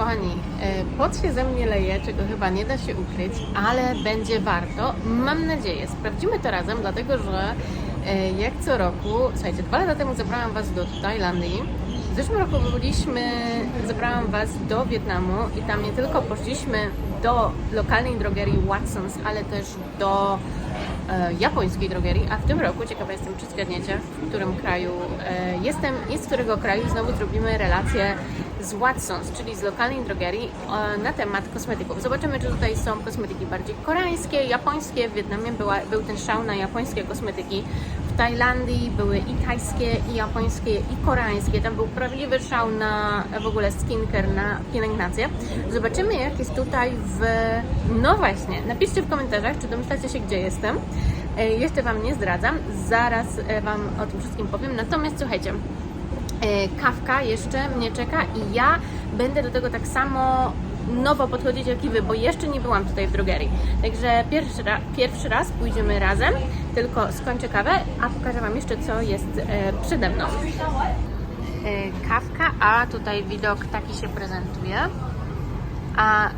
kochani, e, pot się ze mnie leje, czego chyba nie da się ukryć, ale będzie warto. Mam nadzieję. Sprawdzimy to razem, dlatego że e, jak co roku, słuchajcie, dwa lata temu zabrałam Was do Tajlandii. W zeszłym roku byliśmy, zabrałam Was do Wietnamu i tam nie tylko poszliśmy do lokalnej drogerii Watsons, ale też do e, japońskiej drogerii, a w tym roku, ciekawa jestem, czy zgadniecie, w którym kraju e, jestem i z którego kraju znowu zrobimy relację z Watsons, czyli z lokalnej drogerii e, na temat kosmetyków. Zobaczymy, czy tutaj są kosmetyki bardziej koreańskie, japońskie. W Wietnamie była, był ten szał na japońskie kosmetyki. W Tajlandii były i tajskie, i japońskie, i koreańskie. Tam był prawdziwy szał na w ogóle skincare, na pielęgnację. Zobaczymy, jak jest tutaj w... No właśnie, napiszcie w komentarzach, czy domyślacie się, gdzie jestem. E, Jeszcze Wam nie zdradzam, zaraz e, Wam o tym wszystkim powiem. Natomiast słuchajcie, kawka jeszcze mnie czeka i ja będę do tego tak samo nowo podchodzić jak i Wy, bo jeszcze nie byłam tutaj w drogerii. Także pierwszy, ra, pierwszy raz pójdziemy razem, tylko skończę kawę, a pokażę Wam jeszcze, co jest e, przede mną. E, kawka, a tutaj widok taki się prezentuje. A e,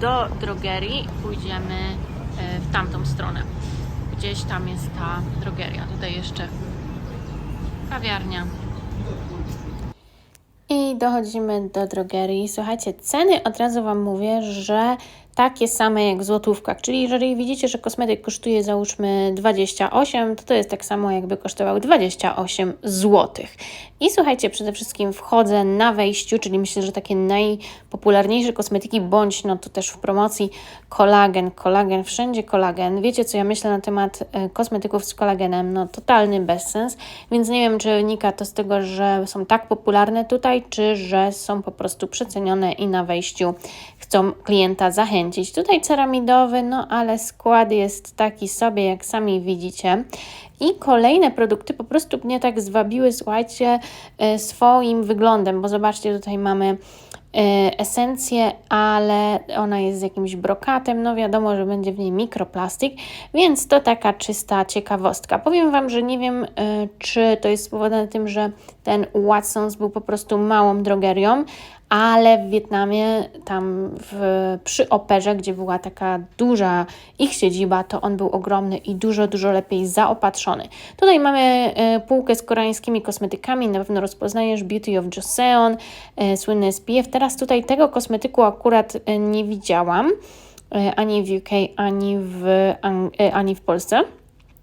do drogerii pójdziemy e, w tamtą stronę. Gdzieś tam jest ta drogeria. Tutaj jeszcze kawiarnia. I dochodzimy do drogerii. Słuchajcie, ceny od razu Wam mówię, że takie same jak w złotówkach. Czyli jeżeli widzicie, że kosmetyk kosztuje załóżmy 28, to to jest tak samo jakby kosztował 28 zł. I słuchajcie, przede wszystkim wchodzę na wejściu, czyli myślę, że takie najpopularniejsze kosmetyki, bądź no to też w promocji kolagen, kolagen, wszędzie kolagen. Wiecie co ja myślę na temat e, kosmetyków z kolagenem? No totalny bezsens, więc nie wiem, czy wynika to z tego, że są tak popularne tutaj, czy że są po prostu przecenione i na wejściu chcą klienta zachęcić. Tutaj ceramidowy, no ale skład jest taki sobie, jak sami widzicie. I kolejne produkty po prostu mnie tak zwabiły, słuchajcie, e, swoim wyglądem, bo zobaczcie, tutaj mamy e, esencję, ale ona jest z jakimś brokatem, no wiadomo, że będzie w niej mikroplastik, więc to taka czysta ciekawostka. Powiem Wam, że nie wiem, e, czy to jest spowodowane tym, że ten Watsons był po prostu małą drogerią, ale w Wietnamie, tam w, przy operze, gdzie była taka duża ich siedziba, to on był ogromny i dużo, dużo lepiej zaopatrzony. Tutaj mamy e, półkę z koreańskimi kosmetykami, na pewno rozpoznajesz Beauty of Joseon, e, słynny SPF. Teraz tutaj tego kosmetyku akurat e, nie widziałam, ani w UK, ani w, ani w Polsce.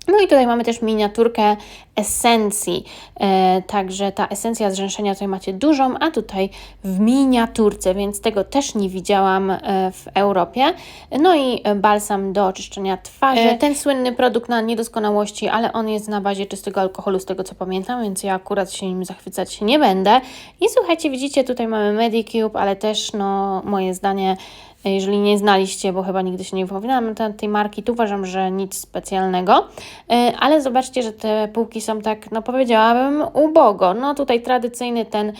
No i tutaj mamy też miniaturkę esencji, e, także ta esencja zrzęszenia tutaj macie dużą, a tutaj w miniaturce, więc tego też nie widziałam e, w Europie. No i e, balsam do oczyszczenia twarzy. E, ten słynny produkt na niedoskonałości, ale on jest na bazie czystego alkoholu, z tego co pamiętam, więc ja akurat się nim zachwycać nie będę. I słuchajcie, widzicie, tutaj mamy Medicube, ale też no moje zdanie jeżeli nie znaliście, bo chyba nigdy się nie wypowiadałam na temat tej marki, to uważam, że nic specjalnego. E, Ale zobaczcie, że te półki są tak, no powiedziałabym, ubogo. No tutaj tradycyjny ten,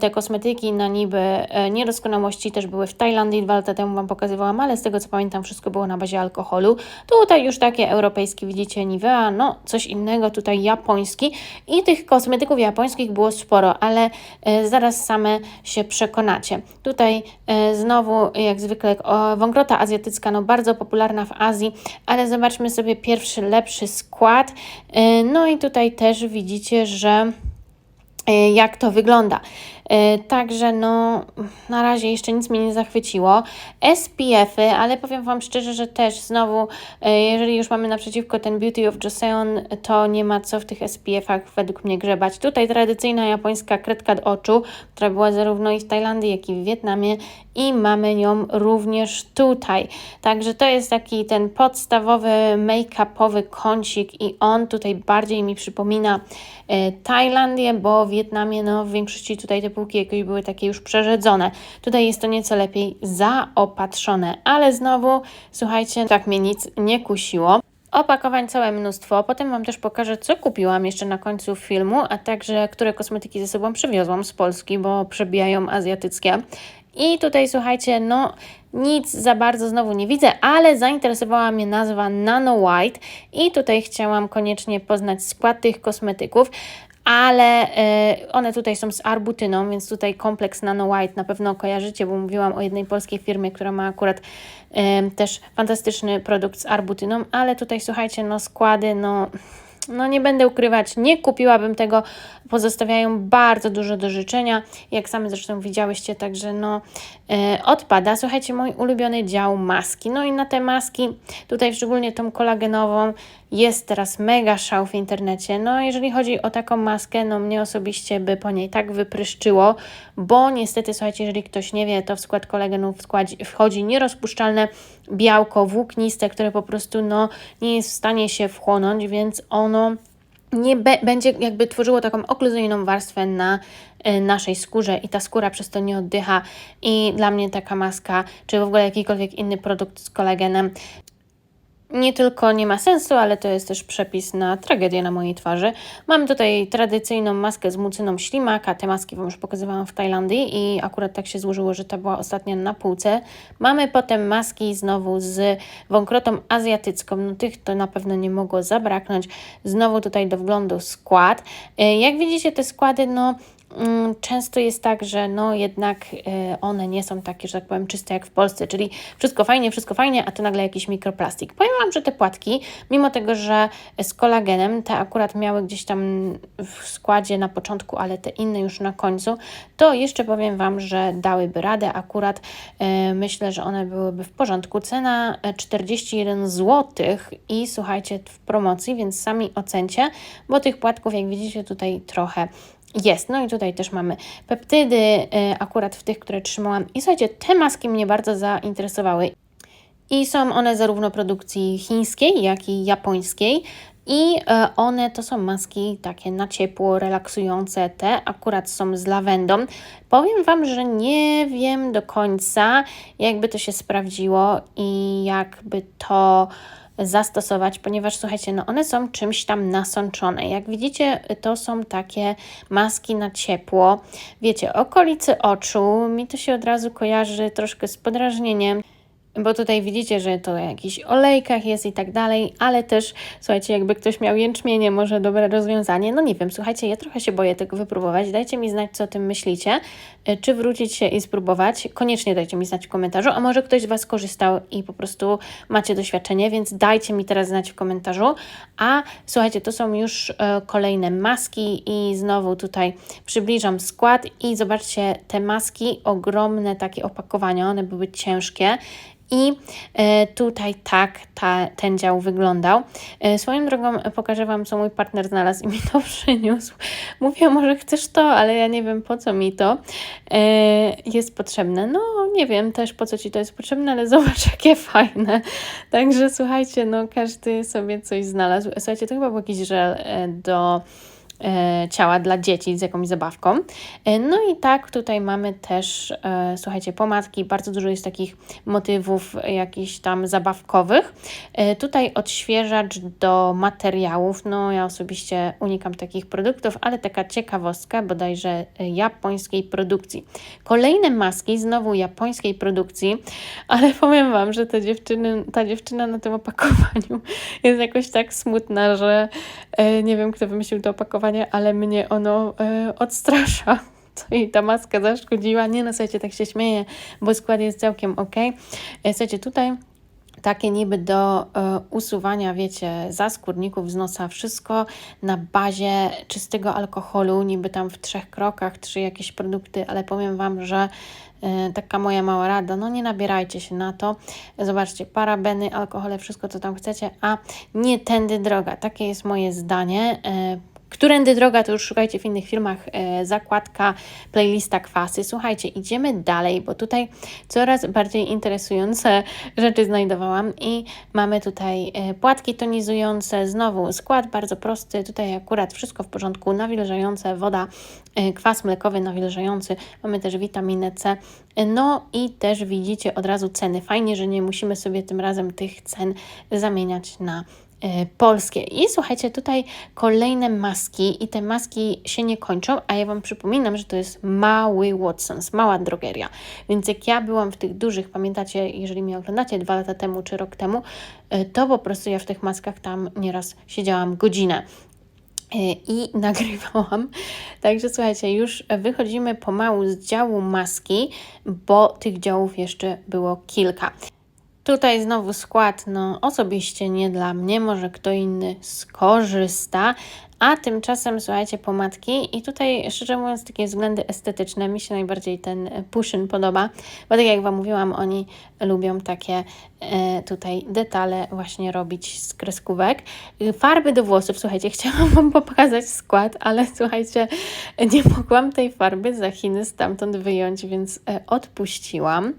te kosmetyki na niby e, niedoskonałości też były w Tajlandii, dwa lata temu Wam pokazywałam, ale z tego co pamiętam wszystko było na bazie alkoholu. Tutaj już takie europejskie, widzicie, Nivea, no coś innego, tutaj japoński i tych kosmetyków japońskich było sporo, ale e, zaraz same się przekonacie. Tutaj e, znowu, jak zwykle, o, wągrota azjatycka, no bardzo popularna w Azji, ale zobaczmy sobie pierwszy, lepszy skład. E, No i tutaj też widzicie, że e, jak to wygląda. E, Także no, na razie jeszcze nic mnie nie zachwyciło. SPF-y, ale powiem Wam szczerze, że też znowu, e, jeżeli już mamy naprzeciwko ten Beauty of Joseon, to nie ma co w tych SPF-ach według mnie grzebać. Tutaj tradycyjna japońska kredka do oczu, która była zarówno i w Tajlandii, jak i w Wietnamie i mamy ją również tutaj. Także to jest taki ten podstawowy make-upowy kącik i on tutaj bardziej mi przypomina e, Tajlandię, bo w Wietnamie no w większości tutaj te półki jakoś były takie już przerzedzone. Tutaj jest to nieco lepiej zaopatrzone, ale znowu, słuchajcie, tak mnie nic nie kusiło. Opakowań całe mnóstwo. Potem Wam też pokażę, co kupiłam jeszcze na końcu filmu, a także które kosmetyki ze sobą przywiozłam z Polski, bo przebijają azjatyckie. I tutaj słuchajcie, no nic za bardzo znowu nie widzę, ale zainteresowała mnie nazwa Nano White i tutaj chciałam koniecznie poznać skład tych kosmetyków. Ale y, one tutaj są z arbutyną, więc tutaj kompleks Nano White na pewno kojarzycie, bo mówiłam o jednej polskiej firmie, która ma akurat y, też fantastyczny produkt z arbutyną, ale tutaj słuchajcie, no składy, no no nie będę ukrywać, nie kupiłabym tego, pozostawiają bardzo dużo do życzenia, jak same zresztą widziałyście, także no odpada. Słuchajcie, mój ulubiony dział maski, no i na te maski, tutaj szczególnie tą kolagenową, jest teraz mega szał w internecie. No, jeżeli chodzi o taką maskę, no mnie osobiście by po niej tak wypryszczyło, bo niestety, słuchajcie, jeżeli ktoś nie wie, to w skład kolagenu wchodzi nierozpuszczalne białko włókniste, które po prostu no, nie jest w stanie się wchłonąć, więc ono nie będzie jakby tworzyło taką okluzyjną warstwę na y, naszej skórze i ta skóra przez to nie oddycha. I dla mnie taka maska, czy w ogóle jakikolwiek inny produkt z kolagenem nie tylko nie ma sensu, ale to jest też przepis na tragedię na mojej twarzy. Mam tutaj tradycyjną maskę z mucyną ślimaka. Te maski Wam już pokazywałam w Tajlandii i akurat tak się złożyło, że ta była ostatnia na półce. Mamy potem maski znowu z wąkrotą azjatycką. No tych to na pewno nie mogło zabraknąć. Znowu tutaj do wglądu skład. Y, jak widzicie te składy, no często jest tak, że no jednak e, one nie są takie, że tak powiem, czyste jak w Polsce, czyli wszystko fajnie, wszystko fajnie, a to nagle jakiś mikroplastik. Powiem Wam, że te płatki, mimo tego, że z kolagenem, te akurat miały gdzieś tam w składzie na początku, ale te inne już na końcu, to jeszcze powiem Wam, że dałyby radę. Akurat e, myślę, że one byłyby w porządku. Cena 41 e, zł i słuchajcie, w promocji, więc sami ocencie, bo tych płatków, jak widzicie, tutaj trochę jest. No i tutaj też mamy peptydy, y, akurat w tych, które trzymałam. I słuchajcie, te maski mnie bardzo zainteresowały. I są one zarówno produkcji chińskiej, jak i japońskiej. I y, one to są maski takie na ciepło, relaksujące. Te akurat są z lawendą. Powiem Wam, że nie wiem do końca, jakby to się sprawdziło i jakby to zastosować, ponieważ słuchajcie, no one są czymś tam nasączone. Jak widzicie, to są takie maski na ciepło. Wiecie, okolicy oczu, mi to się od razu kojarzy troszkę z podrażnieniem bo tutaj widzicie, że to o jakichś olejkach jest i tak dalej, ale też, słuchajcie, jakby ktoś miał jęczmienie, może dobre rozwiązanie, no nie wiem, słuchajcie, ja trochę się boję tego wypróbować, dajcie mi znać, co o tym myślicie, e, czy wrócić się i spróbować, koniecznie dajcie mi znać w komentarzu, a może ktoś z Was korzystał i po prostu macie doświadczenie, więc dajcie mi teraz znać w komentarzu, a słuchajcie, to są już e, kolejne maski i znowu tutaj przybliżam skład i zobaczcie, te maski, ogromne takie opakowania, one były ciężkie i e, tutaj tak ta, ten dział wyglądał. E, swoją drogą pokażę Wam, co mój partner znalazł i mi to przyniósł. Mówię, może chcesz to, ale ja nie wiem, po co mi to e, jest potrzebne. No, nie wiem też, po co Ci to jest potrzebne, ale zobacz, jakie fajne. Także słuchajcie, no każdy sobie coś znalazł. Słuchajcie, to chyba był jakiś żel do E, ciała dla dzieci z jakąś zabawką. E, no i tak tutaj mamy też, e, słuchajcie, pomadki, bardzo dużo jest takich motywów jakichś tam zabawkowych. Tutaj odświeżacz do materiałów, no ja osobiście unikam takich produktów, ale taka ciekawostka bodajże japońskiej produkcji. Kolejne maski, znowu japońskiej produkcji, ale powiem Wam, że te dziewczyny, ta dziewczyna na tym opakowaniu jest jakoś tak smutna, że nie wiem, kto wymyślił to opakowanie, ale mnie ono e, odstrasza. I ta maska zaszkodziła. Nie no, słuchajcie, tak się śmieję, bo skład jest całkiem ok. E, słuchajcie, tutaj takie niby do e, usuwania, wiecie, zaskórników z nosa, wszystko na bazie czystego alkoholu, niby tam w trzech krokach, trzy jakieś produkty, ale powiem Wam, że e, taka moja mała rada, no nie nabierajcie się na to. Zobaczcie, parabeny, alkohole, wszystko co tam chcecie, a nie tędy droga. Takie jest moje zdanie. E, Którędy droga, to już szukajcie w innych filmach, e, zakładka, playlista kwasy. Słuchajcie, idziemy dalej, bo tutaj coraz bardziej interesujące rzeczy znajdowałam i mamy tutaj e, płatki tonizujące, znowu skład bardzo prosty, tutaj akurat wszystko w porządku, nawilżające, woda, e, kwas mlekowy nawilżający, mamy też witaminę C, no i też widzicie od razu ceny. Fajnie, że nie musimy sobie tym razem tych cen zamieniać na polskie. I słuchajcie, tutaj kolejne maski i te maski się nie kończą, a ja Wam przypominam, że to jest mały Watsons, mała drogeria. Więc jak ja byłam w tych dużych, pamiętacie, jeżeli mnie oglądacie dwa lata temu czy rok temu, e, to po prostu ja w tych maskach tam nieraz siedziałam godzinę. i nagrywałam. Także słuchajcie, już wychodzimy pomału z działu maski, bo tych działów jeszcze było kilka. Tutaj znowu skład, no osobiście nie dla mnie, może kto inny skorzysta, a tymczasem, słuchajcie, pomadki i tutaj, szczerze mówiąc, takie względy estetyczne, mi się najbardziej ten puszyn podoba, bo tak jak Wam mówiłam, oni lubią takie e, tutaj detale właśnie robić z kreskówek. Farby do włosów, słuchajcie, chciałam Wam pokazać skład, ale słuchajcie, nie mogłam tej farby za Chiny stamtąd wyjąć, więc e, odpuściłam.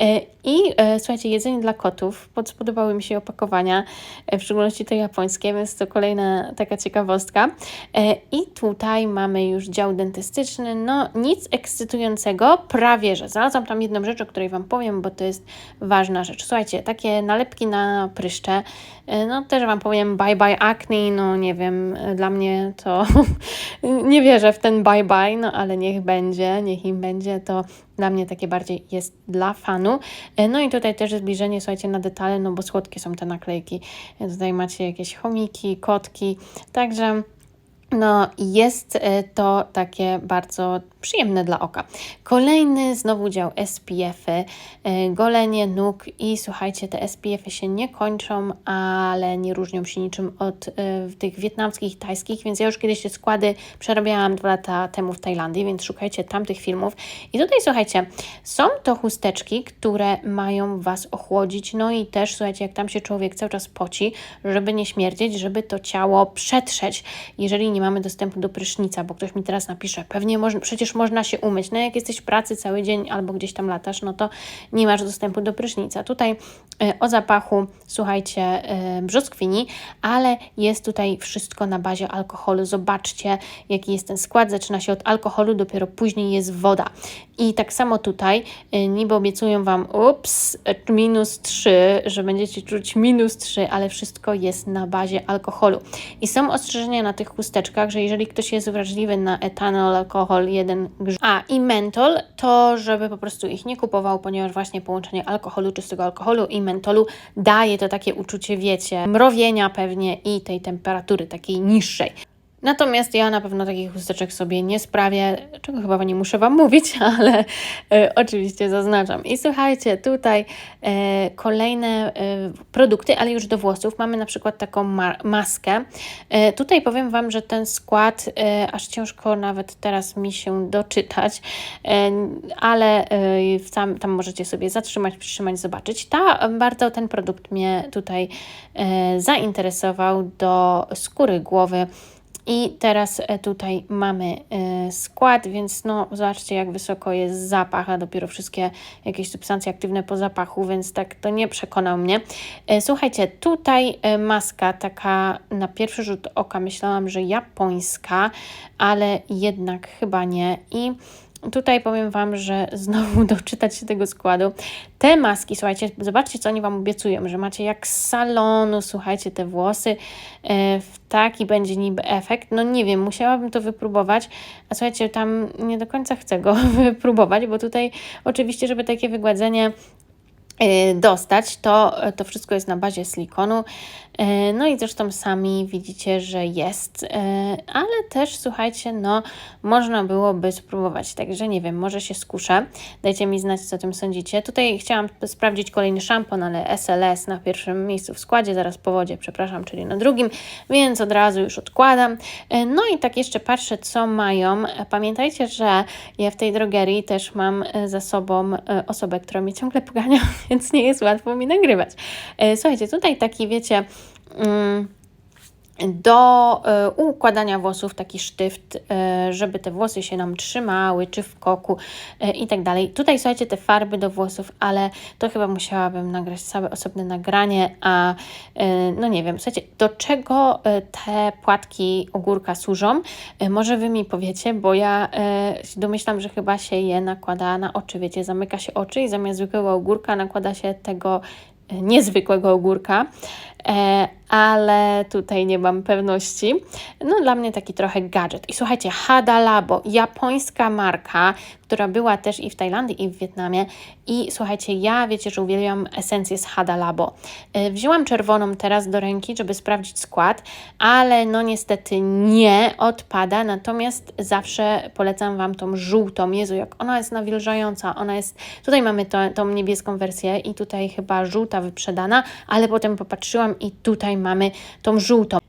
E, I e, słuchajcie, jedzenie dla kotów, podobały mi się opakowania, e, w szczególności te japońskie, więc to kolejna taka ciekawostka. E, I tutaj mamy już dział dentystyczny. No, nic ekscytującego, prawie że. Znalazłam tam jedną rzecz, o której Wam powiem, bo to jest ważna rzecz. Słuchajcie, takie nalepki na pryszcze, e, no też Wam powiem bye bye acne, no nie wiem, e, dla mnie to nie wierzę w ten bye bye, no ale niech będzie, niech im będzie, to dla mnie takie bardziej jest dla fanu. No i tutaj też zbliżenie, słuchajcie, na detale, no bo słodkie są te naklejki. Tutaj macie jakieś chomiki, kotki, także no, jest e, to takie bardzo przyjemne dla oka. Kolejny znowu dział SPF-y, e, golenie nóg i słuchajcie, te SPF-y się nie kończą, ale nie różnią się niczym od y, tych wietnamskich, tajskich, więc ja już kiedyś te składy przerabiałam dwa lata temu w Tajlandii, więc szukajcie tamtych filmów. I tutaj słuchajcie, są to chusteczki, które mają Was ochłodzić, no i też słuchajcie, jak tam się człowiek cały czas poci, żeby nie śmierdzieć, żeby to ciało przetrzeć, jeżeli nie mamy dostępu do prysznica, bo ktoś mi teraz napisze, pewnie przecież można się umyć. No jak jesteś w pracy cały dzień albo gdzieś tam latasz, no to nie masz dostępu do prysznica. Tutaj e, o zapachu, słuchajcie, e, brzoskwini, ale jest tutaj wszystko na bazie alkoholu. Zobaczcie, jaki jest ten skład. Zaczyna się od alkoholu, dopiero później jest woda. I tak samo tutaj, e, niby obiecują Wam, ups, minus 3, że będziecie czuć minus 3, ale wszystko jest na bazie alkoholu. I są ostrzeżenia na tych chusteczkach, że jeżeli ktoś jest wrażliwy na etanol, alkohol, jeden a i mentol, to żeby po prostu ich nie kupował, ponieważ właśnie połączenie alkoholu, czystego alkoholu i mentolu daje to takie uczucie, wiecie, mrowienia pewnie i tej temperatury takiej niższej. Natomiast ja na pewno takich chusteczek sobie nie sprawię, czego chyba nie muszę Wam mówić, ale e, oczywiście zaznaczam. I słuchajcie, tutaj e, kolejne e, produkty, ale już do włosów. Mamy na przykład taką ma maskę. E, tutaj powiem Wam, że ten skład e, aż ciężko nawet teraz mi się doczytać, e, ale tam, tam możecie sobie zatrzymać, przytrzymać, zobaczyć. Ta, bardzo ten produkt mnie tutaj zainteresował do skóry głowy. I teraz e, tutaj mamy e, skład, więc no zobaczcie jak wysoko jest zapach, a dopiero wszystkie jakieś substancje aktywne po zapachu, więc tak to nie przekonał mnie. E, słuchajcie, tutaj maska taka na pierwszy rzut oka myślałam, że japońska, ale jednak chyba nie. I Tutaj powiem Wam, że znowu doczytać się tego składu. Te maski, słuchajcie, zobaczcie, co oni Wam obiecują, że macie jak z salonu, słuchajcie, te włosy, e, w taki będzie niby efekt. No nie wiem, musiałabym to wypróbować, a słuchajcie, tam nie do końca chcę go wypróbować, bo tutaj oczywiście, żeby takie wygładzenie e, dostać, to, to wszystko jest na bazie silikonu. E, no i zresztą sami widzicie, że jest, e, ale też słuchajcie, no można byłoby spróbować, także nie wiem, może się skuszę. Dajcie mi znać, co o tym sądzicie. Tutaj chciałam sprawdzić kolejny szampon, ale SLS na pierwszym miejscu w składzie, zaraz po wodzie, przepraszam, czyli na drugim, więc od razu już odkładam. E, no i tak jeszcze patrzę, co mają. Pamiętajcie, że ja w tej drogerii też mam za sobą osobę, która mnie ciągle pogania, więc nie jest łatwo mi nagrywać. Słuchajcie, tutaj taki, wiecie, do y, układania włosów taki sztyft, y, żeby te włosy się nam trzymały, czy w koku y, i tak dalej. Tutaj słuchajcie, te farby do włosów, ale to chyba musiałabym nagrać całe osobne nagranie, a no nie wiem, słuchajcie, do czego te płatki ogórka służą? Może Wy mi powiecie, bo ja domyślam, że chyba się je nakłada na oczy, wiecie, zamyka się oczy i zamiast zwykłego ogórka nakłada się tego niezwykłego ogórka, e, ale tutaj nie mam pewności. No dla mnie taki trochę gadżet. I słuchajcie, Hada Labo, japońska marka, która była też i w Tajlandii, i w Wietnamie. I słuchajcie, ja wiecie, że uwielbiam esencję z Hada Labo. Y, Wzięłam czerwoną teraz do ręki, żeby sprawdzić skład, ale no niestety nie odpada, natomiast zawsze polecam Wam tą żółtą. Jezu, jak ona jest nawilżająca, ona jest, tutaj mamy to, tą niebieską wersję i tutaj chyba żółta wyprzedana, ale potem popatrzyłam i tutaj mamy tą żółtą.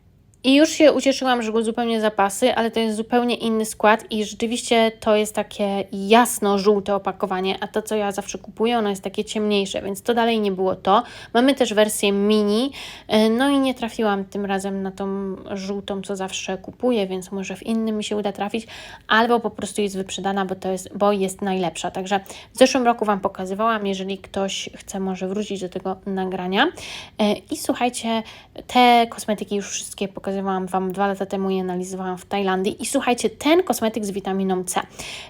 I już się ucieszyłam, że go zupełnie zapasy, ale to jest zupełnie inny skład i rzeczywiście to jest takie jasno-żółte opakowanie, a to, co ja zawsze kupuję, ono jest takie ciemniejsze, więc to dalej nie było to. Mamy też wersję mini, e, no i nie trafiłam tym razem na tą żółtą, co zawsze kupuję, więc może w innym mi się uda trafić, albo po prostu jest wyprzedana, bo to jest, bo jest najlepsza. Także w zeszłym roku Wam pokazywałam, jeżeli ktoś chce może wrócić do tego nagrania. E, I słuchajcie, te kosmetyki już wszystkie pokazywałam Wam dwa lata temu i analizowałam w Tajlandii. I słuchajcie, ten kosmetyk z witaminą C.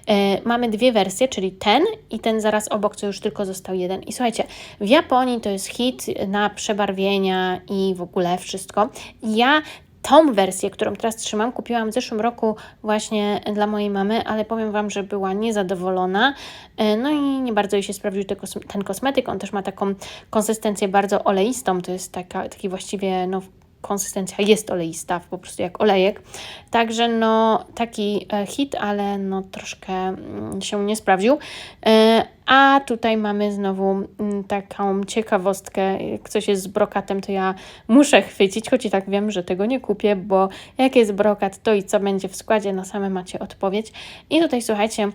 E, mamy dwie wersje, czyli ten i ten zaraz obok, co już tylko został jeden. I słuchajcie, w Japonii to jest hit na przebarwienia i w ogóle wszystko. Ja tą wersję, którą teraz trzymam, kupiłam w zeszłym roku właśnie dla mojej mamy, ale powiem Wam, że była niezadowolona. E, No i nie bardzo jej się sprawdził ten kosmetyk. On też ma taką konsystencję bardzo oleistą. To jest taka, taki właściwie no, konsystencja jest oleista, po prostu jak olejek. Także no taki e, hit, ale no troszkę mm, się nie sprawdził. E, A tutaj mamy znowu mm, taką ciekawostkę, jak coś jest z brokatem, to ja muszę chwycić, choć i tak wiem, że tego nie kupię, bo jak jest brokat, to i co będzie w składzie, na same macie odpowiedź. I tutaj słuchajcie,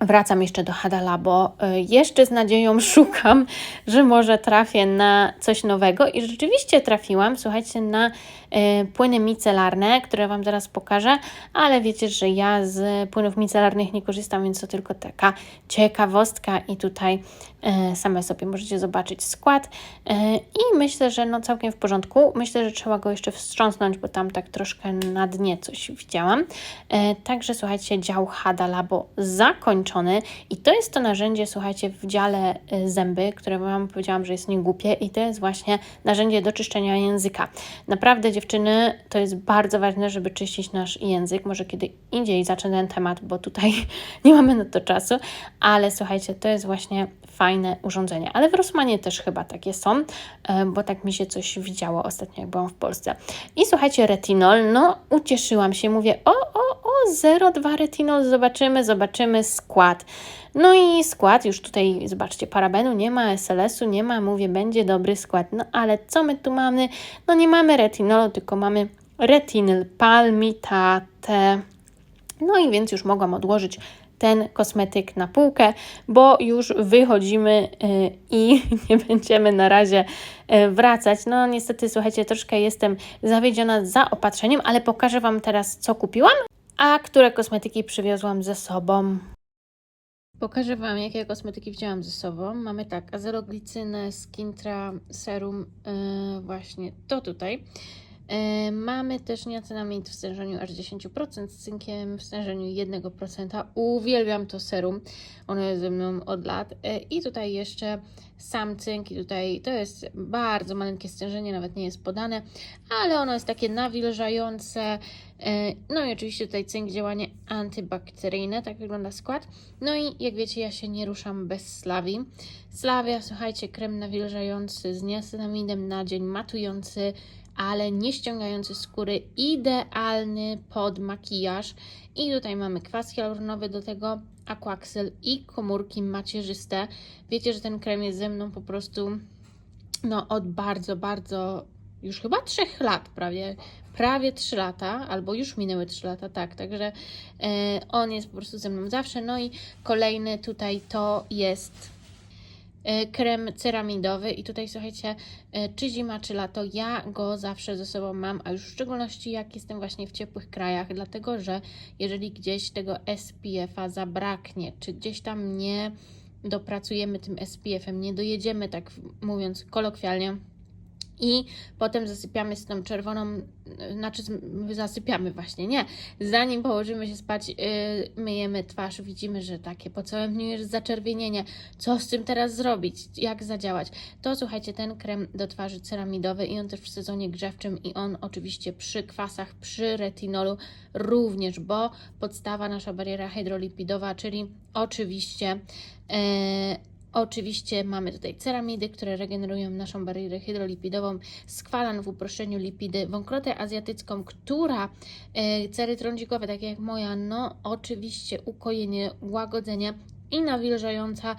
Wracam jeszcze do Hadalabo. Y, Jeszcze z nadzieją szukam, że może trafię na coś nowego i rzeczywiście trafiłam, słuchajcie, na płyny micelarne, które Wam zaraz pokażę, ale wiecie, że ja z płynów micelarnych nie korzystam, więc to tylko taka ciekawostka i tutaj y, same sobie możecie zobaczyć skład y, i myślę, że no całkiem w porządku. Myślę, że trzeba go jeszcze wstrząsnąć, bo tam tak troszkę na dnie coś widziałam. Y, Także słuchajcie, dział Hadalabo zakończony i to jest to narzędzie, słuchajcie, w dziale y, zęby, które Wam powiedziałam, że jest niegłupie i to jest właśnie narzędzie do czyszczenia języka. Naprawdę dziewczyny, to jest bardzo ważne, żeby czyścić nasz język. Może kiedy indziej zacznę ten temat, bo tutaj nie mamy na to czasu, ale słuchajcie, to jest właśnie fajne urządzenie. Ale w Rosmanie też chyba takie są, e, bo tak mi się coś widziało ostatnio, jak byłam w Polsce. I słuchajcie, retinol, no ucieszyłam się, mówię, o, o, o, 0,2 retinol, zobaczymy, zobaczymy skład. No i skład, już tutaj zobaczcie, parabenu nie ma, SLS-u nie ma, mówię, będzie dobry skład. No ale co my tu mamy? No nie mamy retinolu, tylko mamy retinyl palmitate. No i więc już mogłam odłożyć ten kosmetyk na półkę, bo już wychodzimy y, i nie będziemy na razie y, wracać. No niestety, słuchajcie, troszkę jestem zawiedziona zaopatrzeniem, ale pokażę Wam teraz, co kupiłam, a które kosmetyki przywiozłam ze sobą. Pokażę Wam, jakie kosmetyki wzięłam ze sobą. Mamy tak, azeroglicynę, Skintra, serum, yy, właśnie to tutaj. Yy, mamy też niacinamid w stężeniu aż 10%, z cynkiem w stężeniu 1%. Uwielbiam to serum, ono jest ze mną od lat. Yy, I tutaj jeszcze sam cynk, i tutaj to jest bardzo maleńkie stężenie, nawet nie jest podane, ale ono jest takie nawilżające. E, No i oczywiście tutaj cynk, działanie antybakteryjne, tak wygląda skład. No i jak wiecie, ja się nie ruszam bez slawi. Slavia, słuchajcie, krem nawilżający z niacinamidem na dzień, matujący, ale nie ściągający skóry, idealny pod makijaż. I tutaj mamy kwas hialuronowy do tego, aquaxyl i komórki macierzyste. Wiecie, że ten krem jest ze mną po prostu no od bardzo, bardzo już chyba trzech lat prawie, prawie 3 lata, albo już minęły 3 lata, tak, także e, on jest po prostu ze mną zawsze. No i kolejny tutaj to jest krem ceramidowy. I tutaj słuchajcie, e, czy zima, czy lato, ja go zawsze ze sobą mam, a już w szczególności jak jestem właśnie w ciepłych krajach, dlatego że jeżeli gdzieś tego SPF-a zabraknie, czy gdzieś tam nie dopracujemy tym SPF-em, nie dojedziemy, tak mówiąc kolokwialnie, i potem zasypiamy z tą czerwoną, znaczy zasypiamy właśnie, nie. Zanim położymy się spać, yy, myjemy twarz, widzimy, że takie po całym dniu jest zaczerwienienie. Co z tym teraz zrobić? Jak zadziałać? To słuchajcie, ten krem do twarzy ceramidowy i on też w sezonie grzewczym i on oczywiście przy kwasach, przy retinolu również, bo podstawa nasza bariera hydrolipidowa, czyli oczywiście e, Oczywiście mamy tutaj ceramidy, które regenerują naszą barierę hydrolipidową, skwalan w uproszczeniu lipidy, wąkrotę azjatycką, która e, cery trądzikowe, takie jak moja, no oczywiście ukojenie, łagodzenie i nawilżająca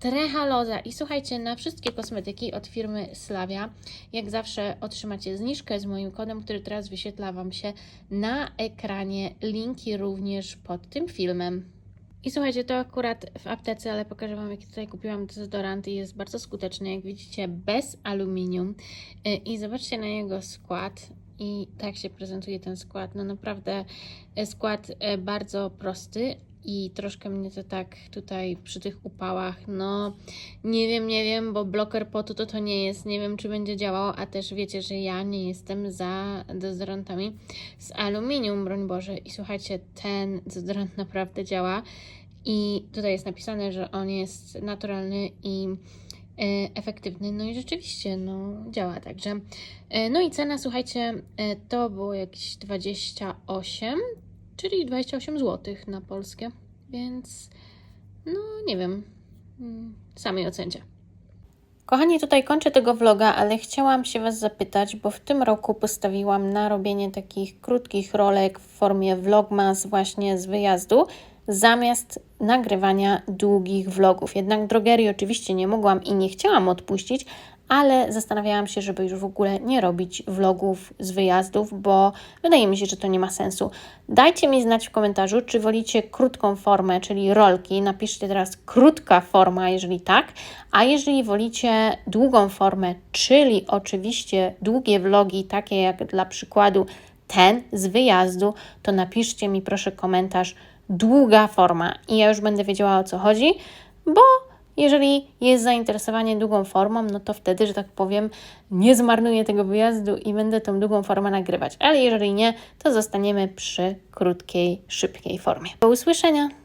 trehaloza. I słuchajcie, na wszystkie kosmetyki od firmy Slavia, jak zawsze otrzymacie zniżkę z moim kodem, który teraz wyświetla Wam się na ekranie. Linki również pod tym filmem. I słuchajcie, to akurat w aptece, ale pokażę Wam, jaki tutaj kupiłam dezodorant i jest bardzo skuteczny, jak widzicie, bez aluminium. Y, I zobaczcie na jego skład i tak się prezentuje ten skład. No naprawdę y, skład y, bardzo prosty i troszkę mnie to tak tutaj przy tych upałach, no nie wiem, nie wiem, bo bloker potu to to nie jest, nie wiem czy będzie działał, a też wiecie, że ja nie jestem za dezodorantami z aluminium, broń Boże. I słuchajcie, ten dezodorant naprawdę działa. I tutaj jest napisane, że on jest naturalny i e, efektywny. No i rzeczywiście, no działa także. E, no i cena, słuchajcie, e, to było jakieś 28, czyli 28 zł na polskie. Więc, no nie wiem, Mm, sami ocencie. Kochani, tutaj kończę tego vloga, ale chciałam się Was zapytać, bo w tym roku postawiłam na robienie takich krótkich rolek w formie vlogmas właśnie z wyjazdu, zamiast nagrywania długich vlogów. Jednak drogerii oczywiście nie mogłam i nie chciałam odpuścić, ale zastanawiałam się, żeby już w ogóle nie robić vlogów z wyjazdów, bo wydaje mi się, że to nie ma sensu. Dajcie mi znać w komentarzu, czy wolicie krótką formę, czyli rolki. Napiszcie teraz krótka forma, jeżeli tak, a jeżeli wolicie długą formę, czyli oczywiście długie vlogi, takie jak dla przykładu ten z wyjazdu, to napiszcie mi proszę komentarz długa forma i ja już będę wiedziała o co chodzi, bo jeżeli jest zainteresowanie długą formą, no to wtedy, że tak powiem, nie zmarnuję tego wyjazdu i będę tą długą formę nagrywać. Ale jeżeli nie, to zostaniemy przy krótkiej, szybkiej formie. Do usłyszenia!